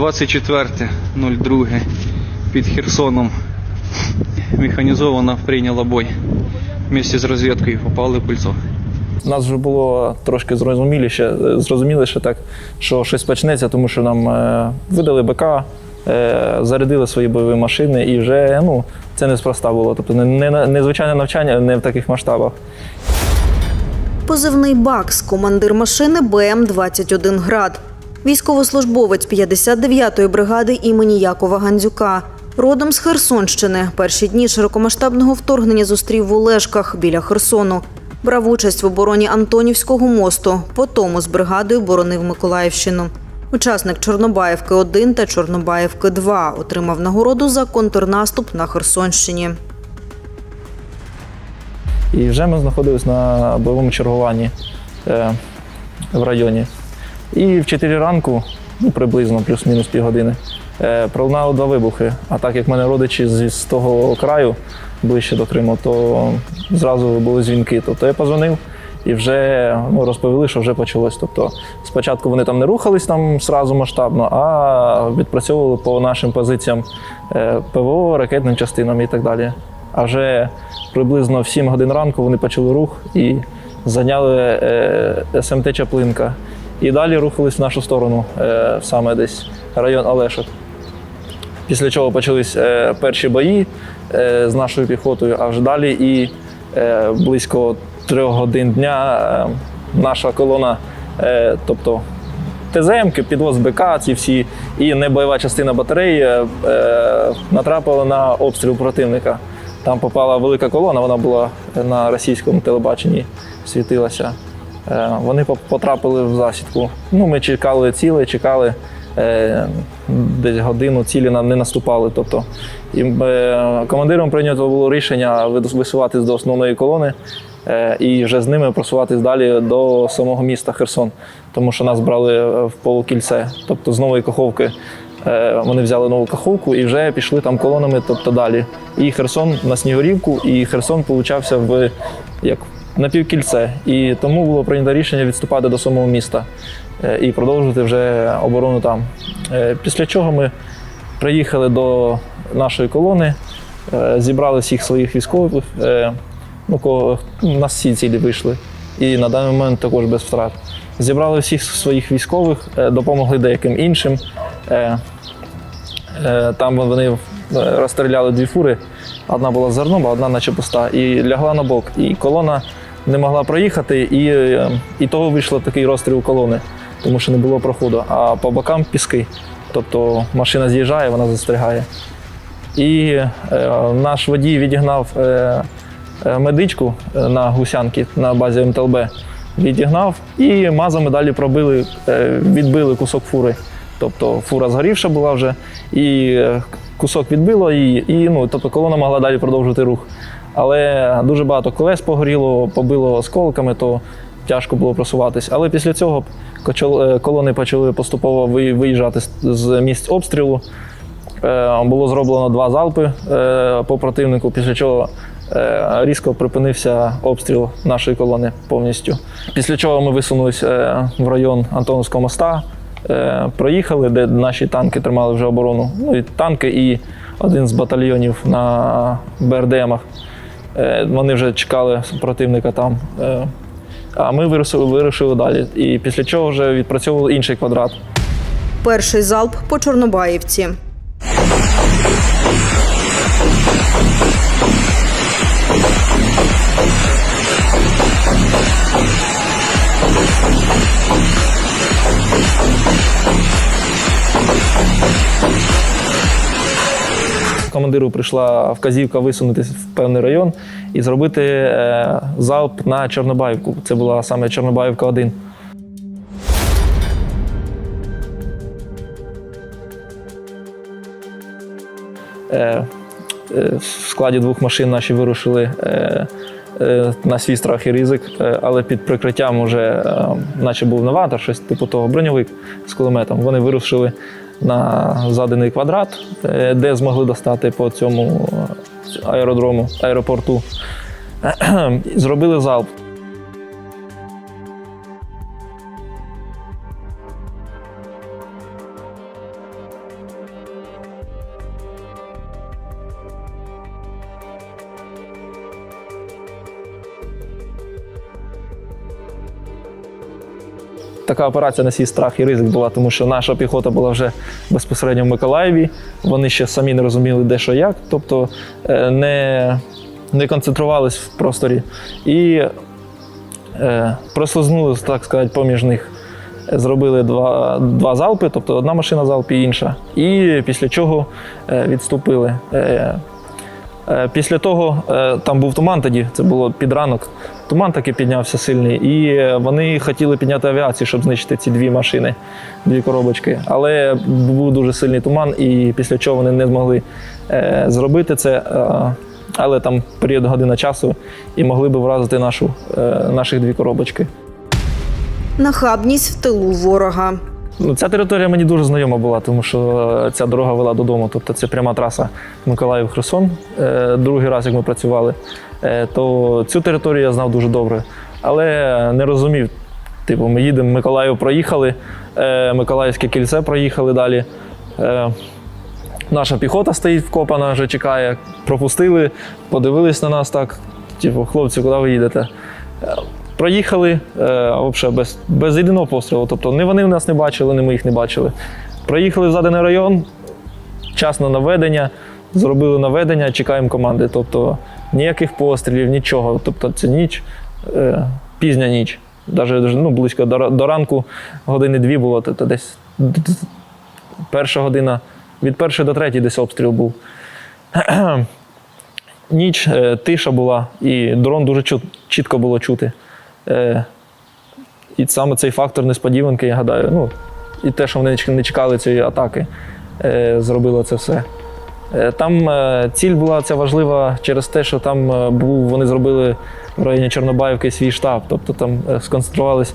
24.02 під Херсоном механізована прийняла бой. Вместе з розвідкою попали в пульцо. Нас вже було трошки зрозуміліше, зрозуміліше так, що щось почнеться, тому що нам е, видали БК, е, зарядили свої бойові машини, і вже ну, це неспроста було. Тобто не, не, незвичайне навчання не в таких масштабах. Позивний Бакс, командир машини БМ-21 «Град». Військовослужбовець 59-ї бригади імені Якова Гандзюка. Родом з Херсонщини. Перші дні широкомасштабного вторгнення зустрів в Олешках біля Херсону. Брав участь в обороні Антонівського мосту. Потому з бригадою боронив Миколаївщину. Учасник Чорнобаївки 1 та Чорнобаївки 2 отримав нагороду за контрнаступ на Херсонщині. І вже ми знаходились на бойовому чергуванні е, в районі. І в 4 ранку, ну, приблизно плюс-мінус півгодини, е, пролунало два вибухи. А так як мене родичі з, з того краю, ближче до Криму, то зразу були дзвінки. Тобто я позвонив і вже ну, розповіли, що вже почалось. Тобто спочатку вони там не рухались там сразу масштабно, а відпрацьовували по нашим позиціям е, ПВО, ракетним частинам і так далі. А вже приблизно в 7 годин ранку вони почали рух і зайняли е, СМТ Чаплинка. І далі рухались в нашу сторону, е, саме десь район Олешок. Після чого почались е, перші бої е, з нашою піхотою, а вже далі і близько трьох годин дня наша колона, тобто ТЗМки, підвоз БК, ці всі і небойова частина батареї натрапила на обстріл противника. Там попала велика колона, вона була на російському телебаченні, світилася. Е, Вони потрапили в засідку. Ну, ми чекали ціле, чекали е, десь годину, цілі нам не наступали. Тобто, і, е, командиром прийнято було рішення вис- висуватись до основної колони і вже з ними просуватись далі до самого міста Херсон, тому що нас брали в полукільце, тобто з нової каховки. Вони взяли нову каховку і вже пішли там колонами, тобто далі. І Херсон на Снігурівку, і Херсон получався в як напівкільце. І тому було прийнято рішення відступати до самого міста е, і продовжувати вже оборону там. Е, Після чого ми приїхали до нашої колони, е, зібрали всіх своїх військових. Ну, кого у нас всі цілі вийшли. І на даний момент також без втрат. Зібрали всіх своїх військових, допомогли деяким іншим. Там вони розстріляли дві фури. Одна була з зерном, а одна наче пуста. І лягла на бок. І колона не могла проїхати, і, е, і того вийшло такий розстріл колони, тому що не було проходу. А по бокам піски. Тобто машина з'їжджає, вона застрягає. І е, наш водій відігнав е, е, медичку е, на гусянки на базі МТЛБ. Відігнав і мазами далі пробили, відбили кусок фури. Тобто фура згорівша була вже, і кусок відбило, і, і ну, тобто колона могла далі продовжити рух. Але дуже багато колес погоріло, побило осколками, то тяжко було просуватись. Але після цього е, колони почали поступово виїжджати з- місць обстрілу. Е, Було зроблено два залпи е, по противнику, після чого різко припинився обстріл нашої колони повністю. Після чого ми висунулись е, в район Антоновського моста, проїхали, де наші танки тримали вже оборону. Ну і танки, і один з батальйонів на БРДМах. Е, Вони вже чекали противника там. Е, А ми вирішили, вирушили далі. І після чого вже відпрацьовували інший квадрат. Перший залп по Чорнобаївці. Командиру прийшла вказівка висунутися в певний район і зробити е, залп на Чорнобаївку. Це була саме Чорнобаївка 1. Е, е, в складі двох машин наші вирушили на свій страх і ризик, але під прикриттям уже, наче був новатор, щось типу того, броньовик з кулеметом. Вони вирушили на заданий квадрат, е, де змогли достати по цьому аеродрому, аеропорту. Зробили залп. Така операція на свій страх і ризик була, тому що наша піхота була вже безпосередньо в Миколаєві. Вони ще самі не розуміли, де що як, тобто е, не, не концентрувались в просторі. І е, прослизнули, так сказати, поміж них. Зробили два, два залпи, тобто одна машина залп і інша. І після чого е, відступили. Е, Після того е, там був туман тоді, це було під ранок. Туман таки піднявся сильний, і е, вони хотіли підняти авіацію, щоб знищити ці дві машини, дві коробочки. Але був дуже сильний туман, і після чого вони не змогли зробити це. Але там період година часу і могли би вразити нашу, наших дві коробочки. Нахабність в тилу ворога. Ну, ця територія мені дуже знайома була, тому що е, ця дорога вела додому. Тобто це пряма траса Миколаїв-Херсон. Е, Другий раз, як ми працювали, Е, то цю територію я знав дуже добре. Але не розумів. Типу, ми їдемо, Миколаїв проїхали, Миколаївське кільце проїхали далі. Наша піхота стоїть вкопана, вже чекає. Пропустили, подивились на нас так. Типу, хлопці, куди ви їдете? Проїхали е, взагалі без, без єдиного пострілу. Тобто ні вони нас не бачили, ні ми їх не бачили. Проїхали в заданий район, час на наведення, зробили наведення, чекаємо команди. Тобто ніяких пострілів, нічого. Тобто це ніч, е, пізня ніч. Навіть ну, близько до, ранку години дві було, тобто десь перша година, від першої до третьої десь обстріл був. Ніч, е, тиша була, і дрон дуже чітко було чути. Е, і саме цей фактор несподіванки, я гадаю, ну, і те, що вони не чекали цієї атаки, е, зробило це все. Е, Там ціль була ця важлива через те, що там був, вони зробили в районі Чорнобаївки свій штаб, тобто там сконцентрувались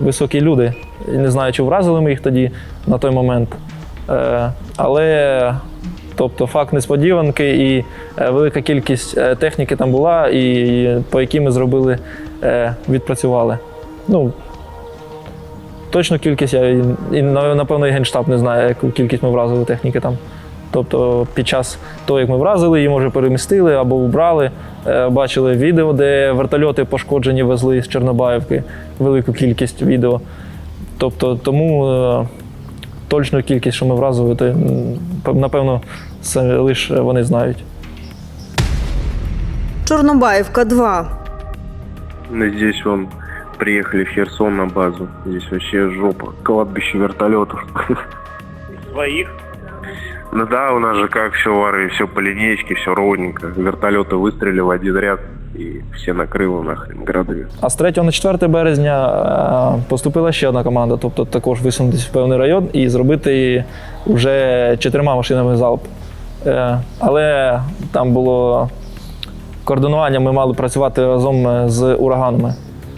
високі люди. Не знаю, чи вразили ми їх тоді на той момент. Але тобто факт несподіванки і е, велика кількість е, техніки там була, і по якій ми зробили, е, відпрацювали. Ну, точну кількість я і, напевно і генштаб не знає, яку кількість ми вразили техніки там. Тобто під час того, як ми вразили, її може перемістили або убрали. Е, Бачили відео, де вертольоти пошкоджені везли з Чорнобаївки, велику кількість відео. Тобто, тому точну кількість, що ми вразили, то, м, напевно, це лише вони знають. Чорнобаївка 2. Ну, Здесь вон приехали в Херсон на базу. Здесь вообще жопа. Кладбище вертолетов. Своих? Ну да, у нас же как все вары, все по линеечке, все ровненько. Вертолеты выстрелили в один ряд и все накрыло нахрен градами. А з 3 на 4 березня е, поступила ще одна команда, тобто також висунутися в певний район і зробити вже чотирма машинами залп. Е, Але там було координування, ми мали працювати разом е, з ураганами.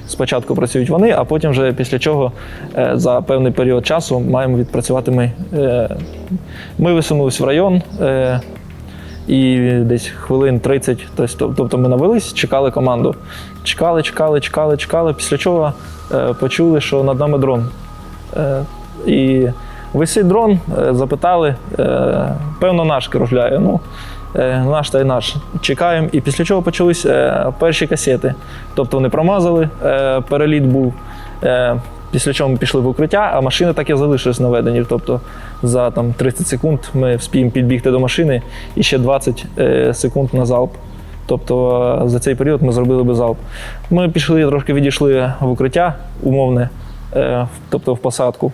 Спочатку працюють вони, а потім вже після чого за певний період часу маємо відпрацювати ми. Ми висунулись в район. І десь хвилин 30, тобто, тобто ми навелись, чекали команду. Чекали, чекали, чекали, чекали. Після чого е, почули, що над нами дрон. Е, і висить дрон, е, запитали, певно, наш кружляє. Ну, наш та й наш. Чекаємо. І після чого почались перші касети. Тобто вони промазали, переліт був. Після чого ми пішли в укриття, а машини так і залишились наведені. Тобто за там, 30 секунд ми вспіємо підбігти до машини і ще 20 е, секунд на залп. Тобто е, за цей період ми зробили би залп. Ми пішли, трошки відійшли в укриття умовне, е, тобто в посадку.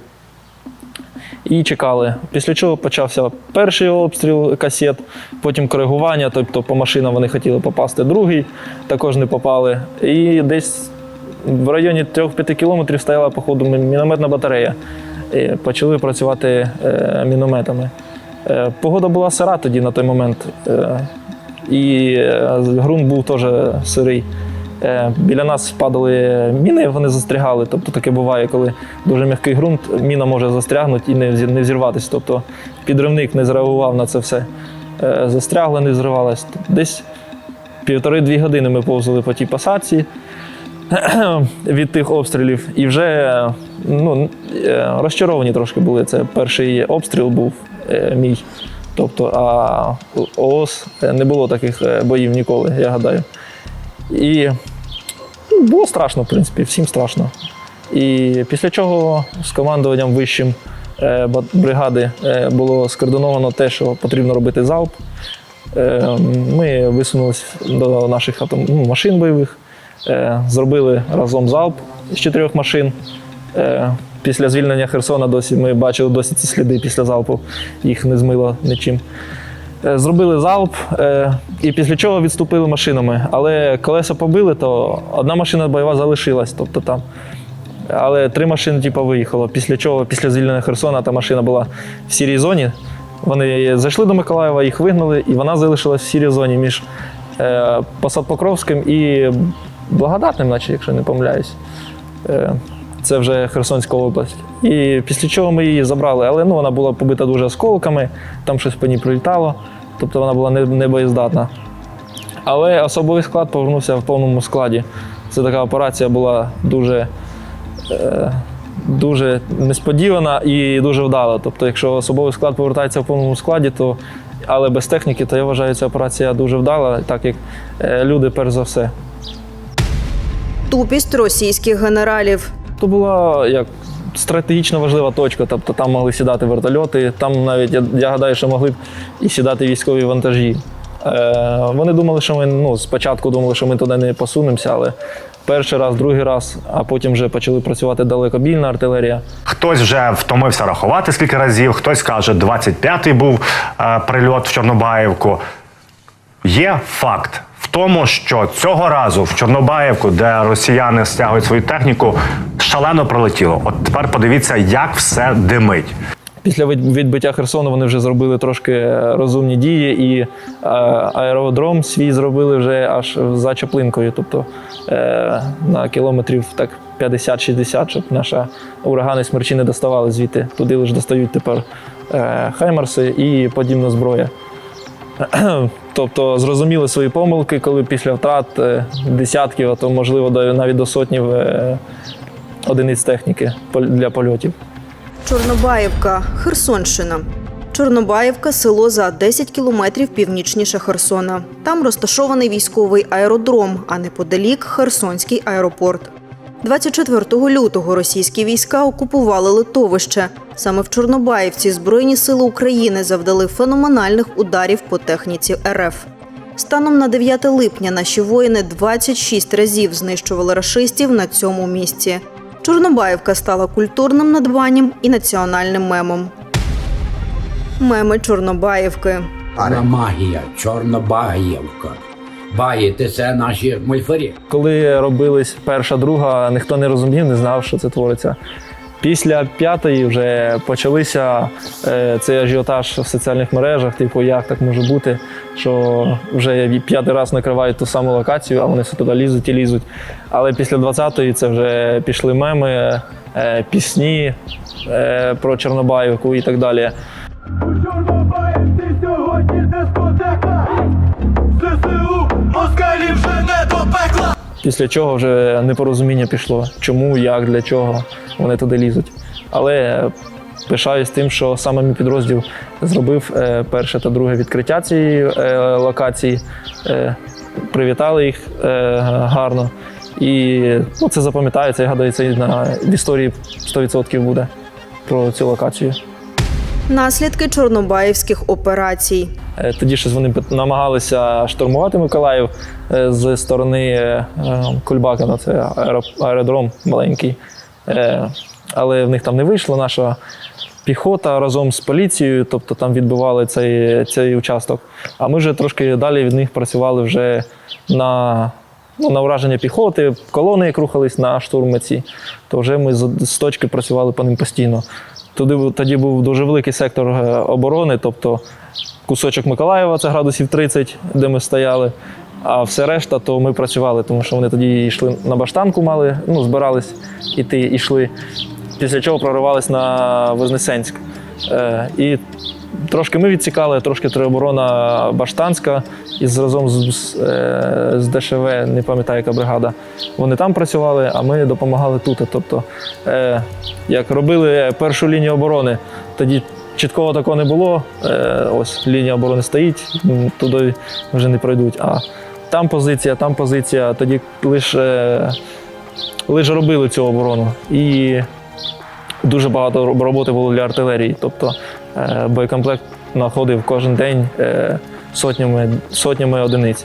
І чекали. Після чого почався перший обстріл касет, потім коригування, тобто по машинам вони хотіли попасти, другий також не попали. І десь в районі 3-5 кілометрів стояла, походу, мі- мінометна батарея. І почали працювати е, мінометами. Е, погода була сира тоді на той момент. Е, і ґрунт був теж сирий. Біля нас падали міни, вони застрягали. Тобто таке буває, коли дуже м'який ґрунт, міна може застрягнути і не, взір- не взірватися. Тобто підривник не зреагував на це все. Застрягла, не зривалась. Десь півтори-дві години ми повзали по тій посадці від тих обстрілів. І вже ну, е, розчаровані трошки були. Це перший обстріл був е, мій. Тобто, а ООС не було таких е, боїв ніколи, я гадаю. І ну, було страшно, в принципі, всім страшно. І після чого з командуванням вищим бригади було скоординовано те, що потрібно робити залп. Ми висунулися до наших ну, машин бойових, зробили разом залп з чотирьох машин. Е, Після звільнення Херсона досі ми бачили досі ці сліди після залпу, їх не змило нічим. Е, Зробили залп е, і після чого відступили машинами. Але колеса побили, то одна машина бойова залишилась. Тобто там. Але три машини типу, виїхало. Після чого, після звільнення Херсона, та машина була в сірій зоні. Вони зайшли до Миколаєва, їх вигнали, і вона залишилась в сірій зоні між е, Посад Покровським і Благодатним, наче, якщо не помиляюсь. Е, це вже Херсонська область. І після чого ми її забрали, але ну, вона була побита дуже осколками, там щось по ній прилітало, тобто вона була не, не. Але особовий склад повернувся в повному складі. Це така операція була дуже, е, дуже несподівана і дуже вдала. Тобто, якщо особовий склад повертається в повному складі, то але без техніки, то я вважаю, ця операція дуже вдала, так як е, люди, перш за все. Тупість російських генералів. То була як стратегічно важлива точка. Тобто там могли сідати вертольоти, там навіть я, я гадаю, що могли б і сідати військові вантажі. Е, вони думали, що ми ну, спочатку думали, що ми туди не посунемося, але перший раз, другий раз, а потім вже почали працювати далекобійна артилерія. Хтось вже втомився рахувати скільки разів, хтось каже, 25-й був е, прильот в Чорнобаївку. Є факт тому, що цього разу в Чорнобаївку, де росіяни стягують свою техніку, шалено прилетіло. От тепер подивіться, як все димить. Після відбиття Херсону вони вже зробили трошки е, розумні дії, і е, аеродром свій зробили вже аж за Чаплинкою, тобто е, на кілометрів так 50-60, щоб наші урагани смерчі не доставали звідти. Туди лише достають тепер хаймарси і подібна зброя. Тобто зрозуміли свої помилки, коли після втрат е, десятків, а то можливо навіть до сотнів е, одиниць техніки для польотів. Чорнобаївка, Херсонщина. Чорнобаївка село за 10 кілометрів північніше Херсона. Там розташований військовий аеродром, а неподалік Херсонський аеропорт. 24 лютого російські війська окупували литовище. Саме в Чорнобаївці Збройні сили України завдали феноменальних ударів по техніці РФ. Станом на 9 липня наші воїни 26 разів знищували рашистів на цьому місці. Чорнобаївка стала культурним надбанням і національним мемом. Меми Чорнобаївки. Магія, чорна Багіти це наші мольфарі. Коли робились перша, друга, ніхто не розумів, не знав, що це твориться. Після п'ятої вже почалися е, цей ажіотаж в соціальних мережах, типу, як так може бути, що вже п'ятий раз накривають ту саму локацію, а вони все туди лізуть і лізуть. Але після 20-ї це вже пішли меми, е, пісні е, про Чорнобаївку і так далі. У Чорнобаївці сьогодні дискотека. Пекла. Після чого вже непорозуміння пішло, чому, як, для чого вони туди лізуть. Але пишаюсь тим, що саме мій підрозділ зробив е, перше та друге відкриття цієї е, локації, е, привітали їх гарно. І ну, це запам'ятається, я гадаю, це на в історії 100% буде про цю локацію. Наслідки чорнобаївських операцій. Е, Тоді щось вони намагалися штурмувати Миколаїв е, з сторони е, е, це аеродром маленький. Але в них там не вийшло. Наша піхота разом з поліцією, тобто там відбивали цей, цей участок. А ми вже трошки далі від них працювали вже на, ну, на враження піхоти, колони, як рухались на штурми ці, то вже ми з точки працювали по ним постійно. Туди, тоді був дуже великий сектор е, оборони, тобто кусочок Миколаєва, це градусів 30, де ми стояли. А все решта, то ми працювали, тому що вони тоді йшли на баштанку, мали, ну, збирались іти, йшли. Після чого проривались на Вознесенськ. Е, і трошки ми відсікали, трошки тероборона Баштанська із разом з, з, е, ДШВ, не пам'ятаю, яка бригада. Вони там працювали, а ми допомагали тут. Тобто, е, як робили першу лінію оборони, тоді чіткого такого не було. Е, ось лінія оборони стоїть, туди вже не пройдуть. А там позиція, там позиція. Тоді лише лише робили цю оборону. І дуже багато роботи було для артилерії. Тобто боєкомплект знаходив кожен день е, сотнями, сотнями одиниць.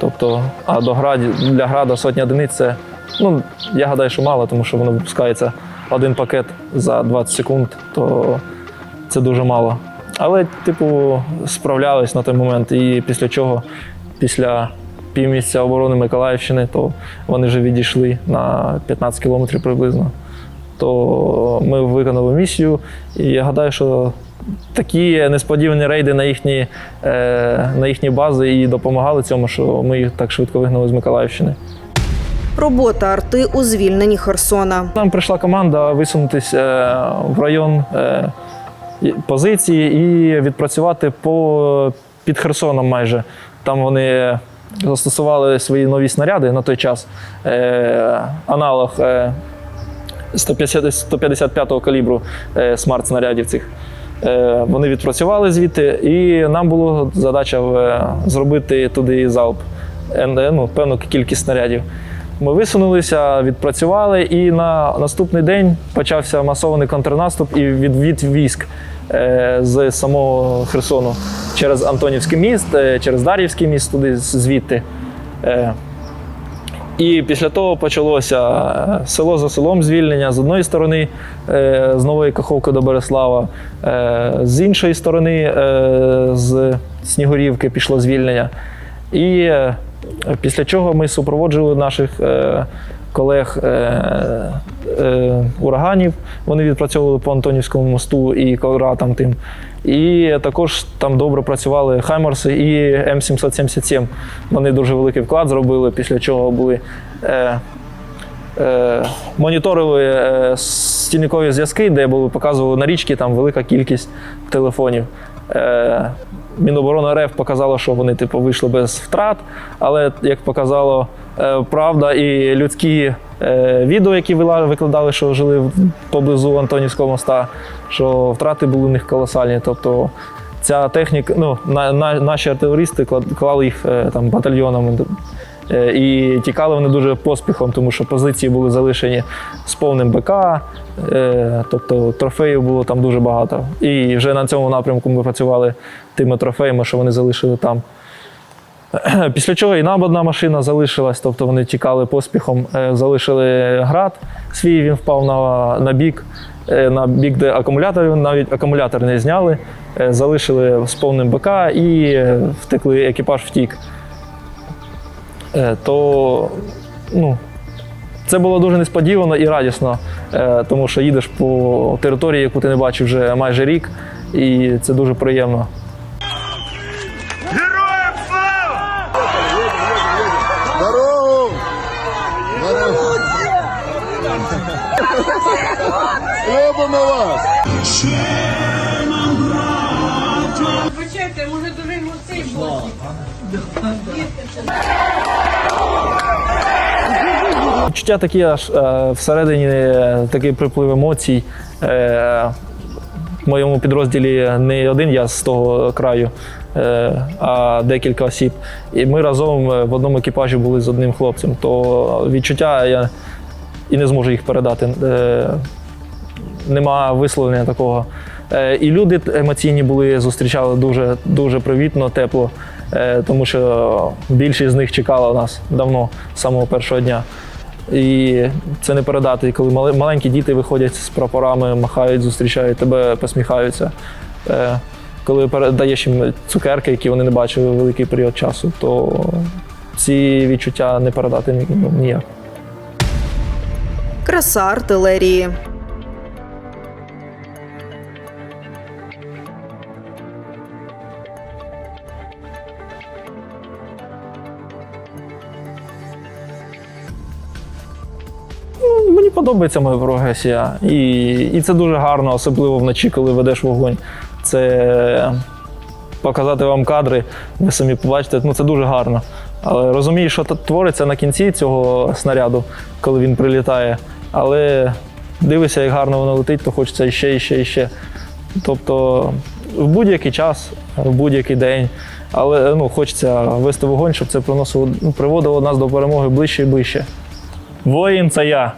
Тобто, а до граді, для града сотня одиниць це, ну, я гадаю, що мало, тому що воно випускається один пакет за 20 секунд, то це дуже мало. Але, типу, справлялись на той момент. І після чого, після півмісяця оборони Миколаївщини, то вони вже відійшли на 15 кілометрів приблизно. То ми виконали місію, і я гадаю, що такі несподівані рейди на їхні, е, на їхні бази і допомагали цьому, що ми їх так швидко вигнали з Миколаївщини. Робота арти у звільненні Херсона. Нам прийшла команда висунутися е, в район е, позиції і відпрацювати по під Херсоном майже. Там вони застосували свої нові снаряди на той час. Е, аналог е, 155-го калібру е, смарт-снарядів цих. Е, вони відпрацювали звідти, і нам було задача е, зробити туди залп, е, ну, певну кількість снарядів. Ми висунулися, відпрацювали, і на наступний день почався масований контрнаступ і відвід військ з самого Херсону через Антонівський міст, через Дар'ївський міст, туди звідти. І після того почалося е, село за селом звільнення з одної сторони, е, з Нової Каховки до Береслава, е, з іншої сторони, з Снігурівки пішло звільнення. І після чого ми супроводжували наших колег е, е, ураганів. Вони відпрацьовували по Антонівському мосту і квадратам тим. І також там добре працювали Хаймарси і М777. Вони дуже великий вклад зробили, після чого були. Е, е, моніторили е, стільникові зв'язки, де були показували на річки там велика кількість телефонів. Е, Міноборони РФ показало, що вони типу, вийшли без втрат, але як показало правда і людські е, відео, які викладали, що жили поблизу Антонівського моста, що втрати були у них колосальні. Тобто ця техніка, ну, на, на, наші артилеристи клад- клали їх е, там батальйонами. Е, І тікали вони дуже поспіхом, тому що позиції були залишені з повним БК, е, тобто трофеїв було там дуже багато. І вже на цьому напрямку ми працювали тими трофеями, що вони залишили там. Після чого і нам одна машина залишилась, тобто вони тікали поспіхом, е, залишили град свій, він впав на, на бік, е, на бік, де акумуляторів, навіть акумулятор не зняли, е, залишили з повним БК і втекли, екіпаж втік. То ну, це було дуже несподівано і радісно, тому що їдеш по території, яку ти не бачив вже майже рік, і це дуже приємно. Вибачайте, може емоцій було. Відчуття такі аж е, всередині е, такий приплив емоцій. Е, в моєму підрозділі не один я з того краю, е, а декілька осіб. І ми разом е, в одному екіпажі були з одним хлопцем. То відчуття я і не зможу їх передати. Е, нема висловлення такого. Е, І люди емоційні були, зустрічали дуже, дуже привітно, тепло, е, тому що більшість з них чекала нас давно, з самого першого дня. І це не передати. Коли маленькі діти виходять з прапорами, махають, зустрічають тебе, посміхаються. Е, Коли передаєш їм цукерки, які вони не бачили великий період часу, то ці відчуття не передати ніяк. Краса артилерії. Подобається моя прогресія. І, і це дуже гарно, особливо вночі, коли ведеш вогонь. Це показати вам кадри, ви самі побачите, ну це дуже гарно. Але розумію, що твориться на кінці цього снаряду, коли він прилітає. Але дивишся, як гарно воно летить, то хочеться іще, іще, іще. Тобто в будь-який час, в будь-який день. Але ну, хочеться вести вогонь, щоб це приносило, ну, приводило нас до перемоги ближче і ближче. Воїн це я.